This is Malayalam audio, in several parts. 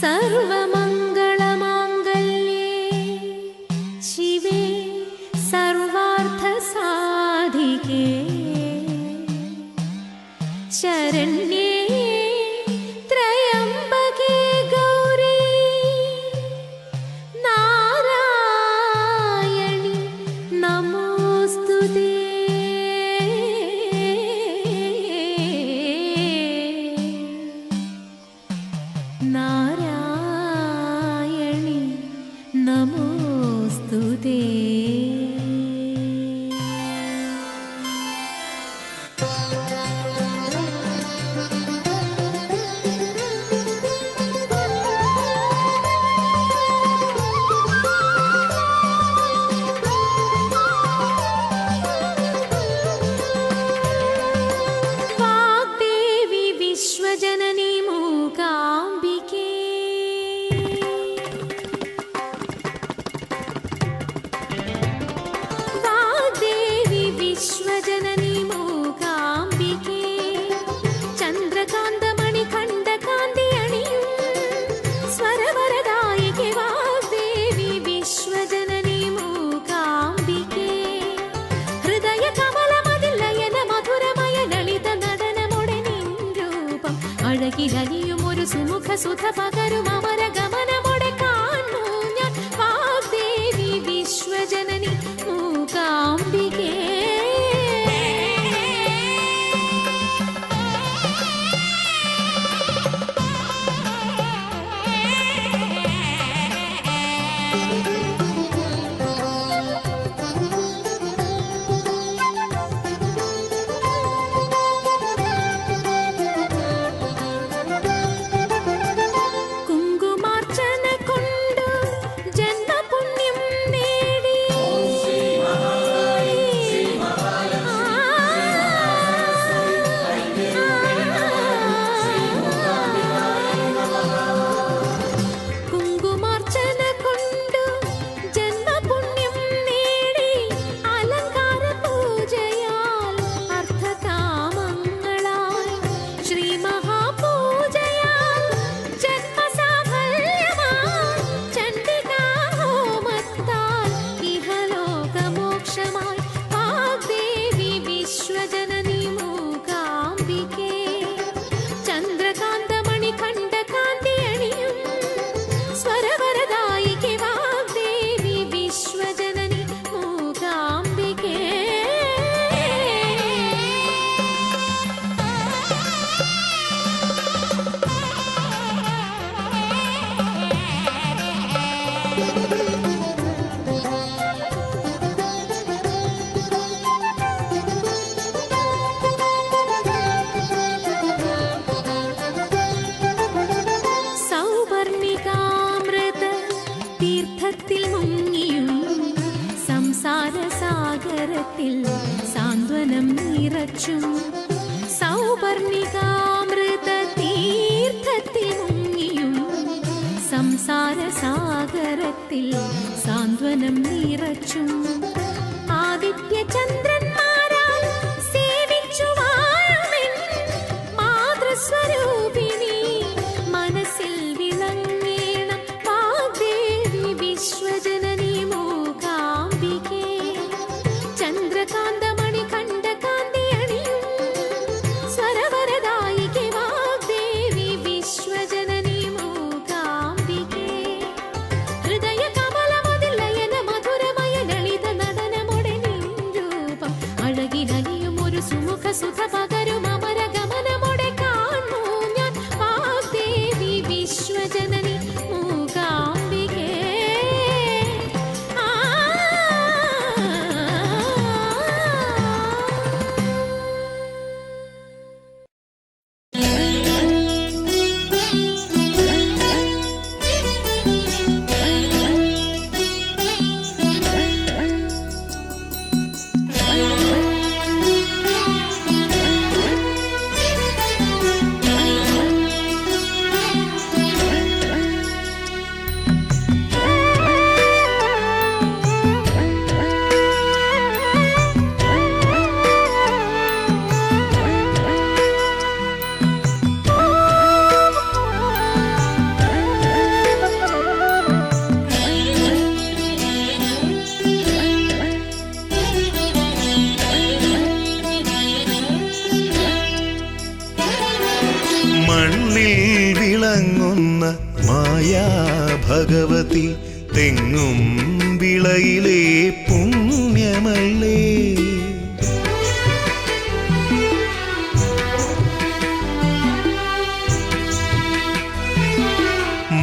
ಸರ್ವ കിലലിയും ഒരു സുമുഖ സുഖ പകരും അമര സാന്ത്വനം നിറച്ചും ആദിത്യചന്ദ്ര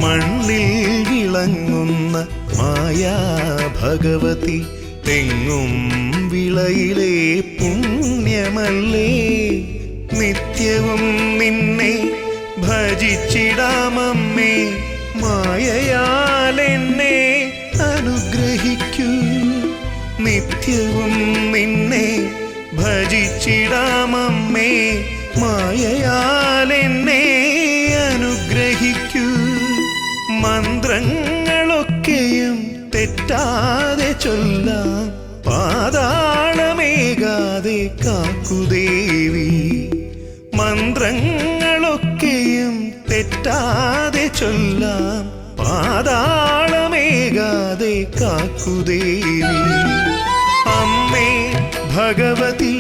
മണ്ണിൽ വിളങ്ങുന്ന മായാ ഭഗവതി തെങ്ങും വിളയിലെ പുണ്യമല്ലേ? നിത്യവും നിന്നെ ഭജിച്ചിടാമമ്മേ മായയാൽ എന്നെ അനുഗ്രഹിക്കൂ. നിത്യവും നിന്നെ ഭജിച്ചിടാമമ്മേ മായയാൽ തെറ്റാതെ ചൊല്ലാം. പാതാളമേകാതെ കാക്കുദേവി. മന്ത്രങ്ങളൊക്കെയും തെറ്റാതെ ചൊല്ലാം. പാതാളമേകാതെ കാക്കുദേവി. അമ്മേ ഭഗവതി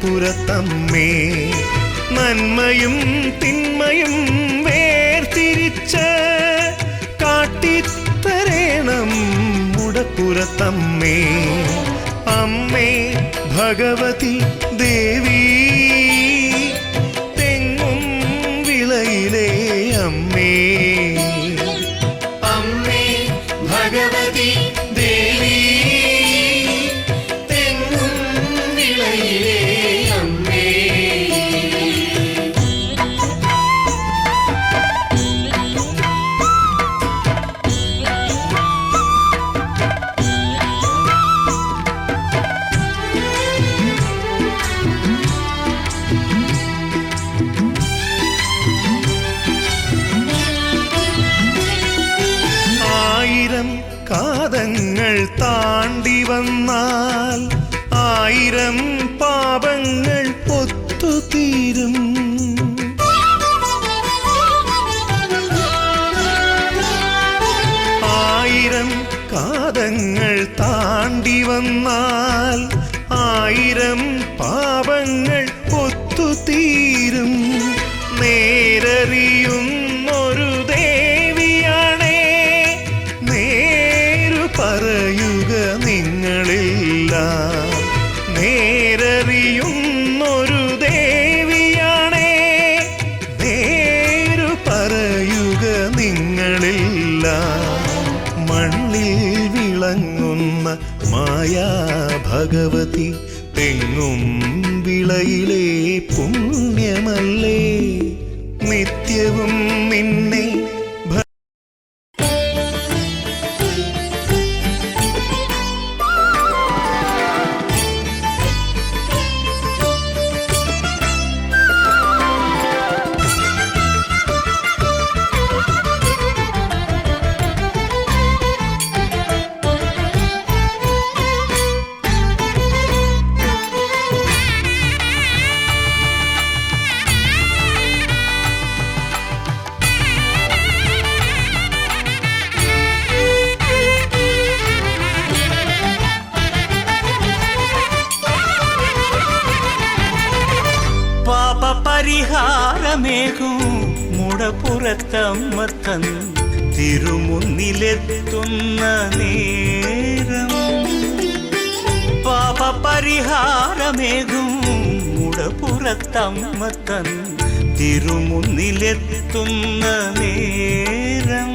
മുടപ്പുറത്തമ്മേ നന്മയും തിന്മയും വേർതിരിച്ച് കാട്ടിത്തരേണം മുടപ്പുറത്തമ്മേ അമ്മേ ഭഗവതി ദേവി മായാ ഭഗവതി തെങ്ങും വിളയിലേ പുണ്യമല്ലേ? നിത്യവും നിന്നെ പാപപരിഹാരമേകും മുടപ്പുറത്തമ്മത്തൻ തിരുമുന്നിലെത്തുന്ന നേരം. പാപപരിഹാരമേകും മുടപ്പുറത്തമ്മത്തൻ തിരുമുന്നിലെത്തുന്ന നേരം.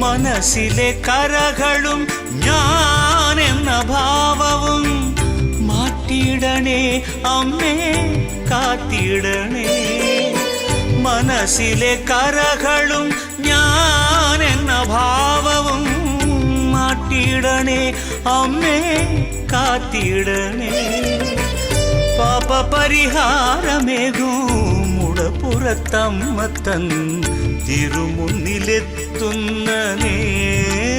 മനസ്സിലെ കരകളും ഞാൻ എന്ന ഭാവവും മാറ്റിയിടണേ അമ്മേ കാത്തിടണേ. മനസ്സിലെ കരകളും ഞാൻ എന്ന ഭാവവും മാറ്റിടണേ അമ്മേ കാത്തിടണേ. പാപ പരിഹാരമേകും മുടപ്പുറത്തമ്മത്തൻ തിരുമുന്നിലെത്തുന്ന നേരം.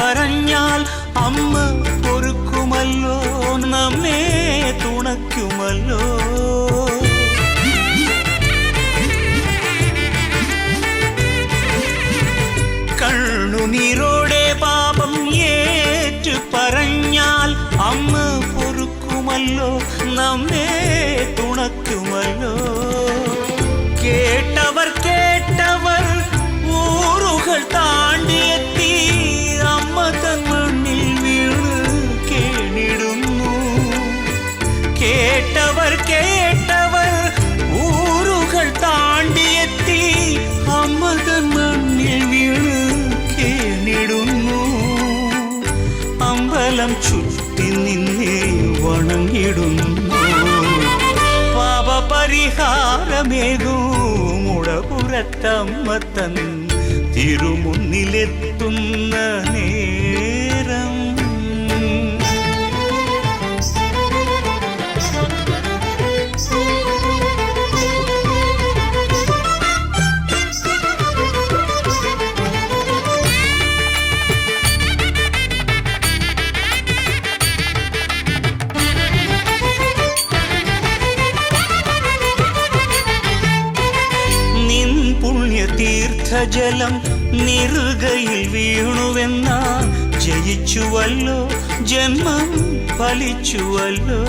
പറഞ്ഞാൽ അമ്മ പൊറുക്കുമല്ലോ നമ്മെ തുണയ്ക്കുമല്ലോ. കണ്ണുനീരോടെ പാപം ഏറ്റു പറഞ്ഞാൽ അമ്മ പൊറുക്കുമല്ലോ നമ്മെ തുണയ്ക്കുമല്ലോ. പാപപരിഹാരമേകും മുടപുറത്തമ്മത്തൻ തിരുമുന്നിലെത്തുന്ന നേരം പുണ്യതീർത്ഥജലം നിറുകയിൽ വീണുവെന്ന ജയിച്ചുവല്ലോ ജന്മം ഫലിച്ചുവല്ലോ.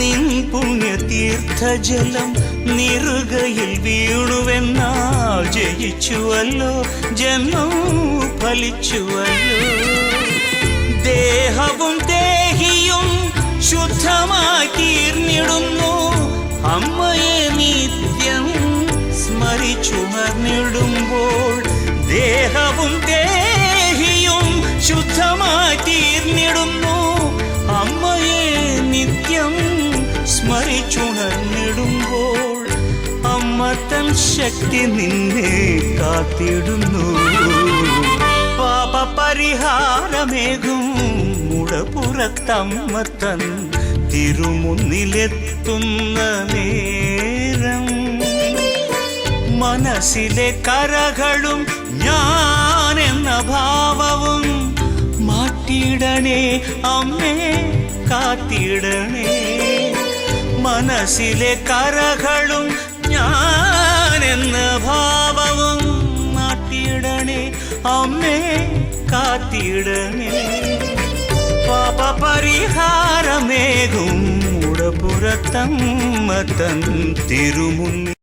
നിൻ പുണ്യതീർത്ഥജലം നിറുകയിൽ വീണുവെന്ന ജയിച്ചുവല്ലോ ജന്മം ഫലിച്ചുവല്ലോ. ദേഹവും ശുദ്ധമായി അമ്മയെ നിത്യം സ്മരിച്ചുണർന്നിടുമ്പോൾ ദേഹവും ദേഹിയും ശുദ്ധമായി അമ്മയെ നിത്യം സ്മരിച്ചുണർന്നിടുമ്പോൾ അമ്മ തൻ ശക്തി നിന്നെ കാത്തിടുന്നു. പരിഹാരമേകും. മുടപ്പുറത്തമ്മത്തൻ തിരുമുന്നിലെത്തുന്ന നേരം. മനസ്സിലെ കരകളും ഞാൻ എന്ന ഭാവവും മാറ്റിയിടണേ അമ്മേ കാത്തിടണേ. മനസ്സിലെ കരകളും ഞാൻ എന്ന ഭാവവും മാറ്റിയിടണേ അമ്മേ കാത്തിടണേ. പാപ പരിഹാരമേകും മുടപുറത്തമ്മത്തൻ തിരുമുന്നിൽ.